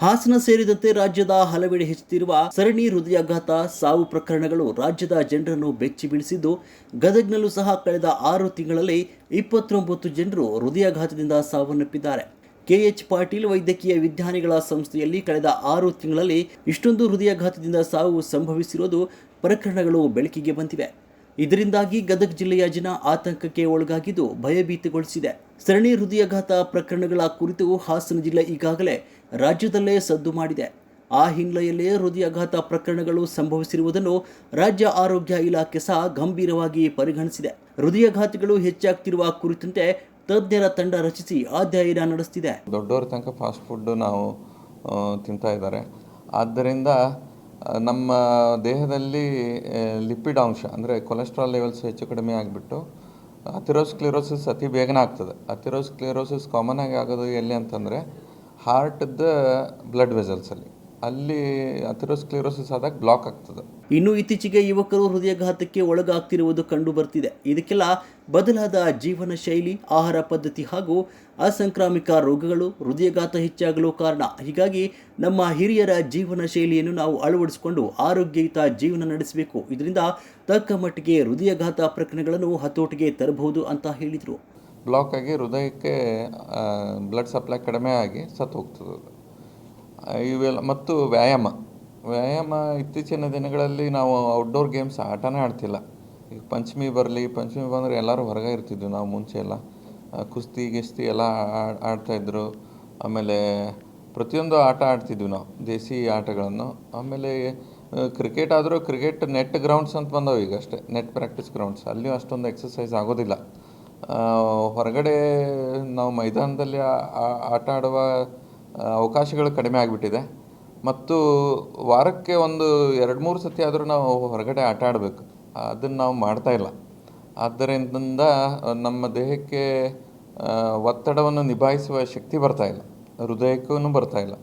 ಹಾಸನ ಸೇರಿದಂತೆ ರಾಜ್ಯದ ಹಲವೆಡೆ ಹೆಚ್ಚುತ್ತಿರುವ ಸರಣಿ ಹೃದಯಾಘಾತ ಸಾವು ಪ್ರಕರಣಗಳು ರಾಜ್ಯದ ಜನರನ್ನು ಬೆಚ್ಚಿ ಬೀಳಿಸಿದ್ದು ಗದಗ್ನಲ್ಲೂ ಸಹ ಕಳೆದ ಆರು ತಿಂಗಳಲ್ಲಿ ಇಪ್ಪತ್ತೊಂಬತ್ತು ಜನರು ಹೃದಯಾಘಾತದಿಂದ ಸಾವನ್ನಪ್ಪಿದ್ದಾರೆ. ಕೆಎಚ್ ಪಾಟೀಲ್ ವೈದ್ಯಕೀಯ ವಿಜ್ಞಾನಿಗಳ ಸಂಸ್ಥೆಯಲ್ಲಿ ಕಳೆದ ಆರು ತಿಂಗಳಲ್ಲಿ ಇಷ್ಟೊಂದು ಹೃದಯಾಘಾತದಿಂದ ಸಾವು ಸಂಭವಿಸಿರುವುದು ಪ್ರಕರಣಗಳು ಬೆಳಕಿಗೆ ಬಂದಿವೆ. ಇದರಿಂದಾಗಿ ಗದಗ ಜಿಲ್ಲೆಯ ಜನ ಆತಂಕಕ್ಕೆ ಒಳಗಾಗಿದ್ದು ಭಯಭೀತಿಗೊಳಿಸಿದೆ ಸರಣಿ ಹೃದಯಾಘಾತ ಪ್ರಕರಣಗಳ ಕುರಿತು ಹಾಸನ ಜಿಲ್ಲೆ ಈಗಾಗಲೇ ರಾಜ್ಯದಲ್ಲೇ ಸದ್ದು ಮಾಡಿದೆ. ಆ ಹಿನ್ನೆಲೆಯಲ್ಲಿ ಹೃದಯಾಘಾತ ಪ್ರಕರಣಗಳು ಸಂಭವಿಸಿರುವುದನ್ನು ರಾಜ್ಯ ಆರೋಗ್ಯ ಇಲಾಖೆ ಸಹ ಗಂಭೀರವಾಗಿ ಪರಿಗಣಿಸಿದೆ. ಹೃದಯಾಘಾತಗಳು ಹೆಚ್ಚಾಗ್ತಿರುವ ಕುರಿತಂತೆ ತಜ್ಞರ ತಂಡ ರಚಿಸಿ ಅಧ್ಯಯನ ನಡೆಸುತ್ತಿದೆ ದೊಡ್ಡವರ ತನಕ ಫಾಸ್ಟ್ ಫುಡ್ ನಾವು ತಿಂತಾ ಇದ್ದಾರೆ. ಆದ್ದರಿಂದ ನಮ್ಮ ದೇಹದಲ್ಲಿ ಲಿಪಿಡ್ ಅಂಶ, ಅಂದರೆ ಕೊಲೆಸ್ಟ್ರಾಲ್ ಲೆವೆಲ್ಸ್ ಹೆಚ್ಚು ಕಡಿಮೆ ಆಗಿಬಿಟ್ಟು ಅಥಿರೋಸ್ಕ್ಲಿರೋಸಿಸ್ ಅತಿ ಬೇಗನೆ ಆಗ್ತದೆ. ಅಥಿರೋಸ್ಕ್ಲಿರೋಸಿಸ್ ಕಾಮನ್ ಆಗಿ ಆಗೋದು ಎಲ್ಲಿ ಅಂತಂದರೆ ಹಾರ್ಟ್ದ ಬ್ಲಡ್ ವೆಸಲ್ಸಲ್ಲಿ ಅಲ್ಲಿ ಅಥರೋಸ್ಕ್ಲೆರೋಸಿಸ್ ಆದಾಗ ಬ್ಲಾಕ್ ಆಗ್ತದೆ. ಇನ್ನು ಇತ್ತೀಚೆಗೆ ಯುವಕರು ಹೃದಯಾಘಾತಕ್ಕೆ ಒಳಗಾಗ್ತಿರುವುದು ಕಂಡು ಬರ್ತಿದೆ. ಇದಕ್ಕೆಲ್ಲ ಬದಲಾದ ಜೀವನ ಶೈಲಿ ಆಹಾರ ಪದ್ಧತಿ ಹಾಗೂ ಅಸಂಕ್ರಾಮಿಕ ರೋಗಗಳು ಹೃದಯಾಘಾತ ಹೆಚ್ಚಾಗಲು ಕಾರಣ. ಹೀಗಾಗಿ ನಮ್ಮ ಹಿರಿಯರ ಜೀವನ ಶೈಲಿಯನ್ನು ನಾವು ಅಳವಡಿಸಿಕೊಂಡು ಆರೋಗ್ಯಯುತ ಜೀವನ ನಡೆಸಬೇಕು. ಇದರಿಂದ ತಕ್ಕ ಮಟ್ಟಿಗೆ ಹೃದಯಾಘಾತ ಪ್ರಕರಣಗಳನ್ನು ಹತೋಟಿಗೆ ತರಬಹುದು ಅಂತ ಹೇಳಿದರು. ಬ್ಲಾಕ್ ಆಗಿ ಹೃದಯಕ್ಕೆ ಬ್ಲಡ್ ಸಪ್ಲೈ ಕಡಿಮೆ ಆಗಿ ಸತ್ತು ಹೋಗ್ತದೆ ಇವೆಲ್ಲ ಮತ್ತು ವ್ಯಾಯಾಮ. ವ್ಯಾಯಾಮ ಇತ್ತೀಚಿನ ದಿನಗಳಲ್ಲಿ ನಾವು ಔಟ್ಡೋರ್ ಗೇಮ್ಸ್ ಆಟನೇ ಆಡ್ತಿಲ್ಲ. ಈಗ ಪಂಚಮಿ ಬರಲಿ, ಪಂಚಮಿ ಬಂದರೆ ಎಲ್ಲರೂ ಹೊರಗೆ ಇರ್ತಿದ್ವಿ ನಾವು ಮುಂಚೆ ಎಲ್ಲ. ಕುಸ್ತಿ, ಗಿಸ್ತಿ ಎಲ್ಲ ಆಡ್ತಾಯಿದ್ರು ಆಮೇಲೆ ಪ್ರತಿಯೊಂದು ಆಟ ಆಡ್ತಿದ್ವಿ ನಾವು, ದೇಸಿ ಆಟಗಳನ್ನು. ಆಮೇಲೆ ಕ್ರಿಕೆಟ್ ಆದರೂ ಕ್ರಿಕೆಟ್ ನೆಟ್ ಗ್ರೌಂಡ್ಸ್ ಅಂತ ಬಂದವು ಈಗ ಅಷ್ಟೇ ನೆಟ್ ಪ್ರಾಕ್ಟೀಸ್ ಗ್ರೌಂಡ್ಸ್ ಅಲ್ಲಿಯೂ ಅಷ್ಟೊಂದು ಎಕ್ಸಸೈಸ್ ಆಗೋದಿಲ್ಲ. ಹೊರಗಡೆ ನಾವು ಮೈದಾನದಲ್ಲಿ ಆಟ ಆಡುವ ಅವಕಾಶಗಳು ಕಡಿಮೆ ಆಗಿಬಿಟ್ಟಿದೆ. ಮತ್ತು ವಾರಕ್ಕೆ ಒಂದು ಎರಡು ಮೂರು ಸತಿ ಆದರೂ ನಾವು ಹೊರಗಡೆ ಆಟ ಆಡಬೇಕು. ಅದನ್ನು ನಾವು ಮಾಡ್ತಾ ಇಲ್ಲ. ಆದ್ದರಿಂದ ನಮ್ಮ ದೇಹಕ್ಕೆ ಒತ್ತಡವನ್ನು ನಿಭಾಯಿಸುವ ಶಕ್ತಿ ಬರ್ತಾ ಇಲ್ಲ. ಹೃದಯಕ್ಕೂ ಬರ್ತಾ ಇಲ್ಲ.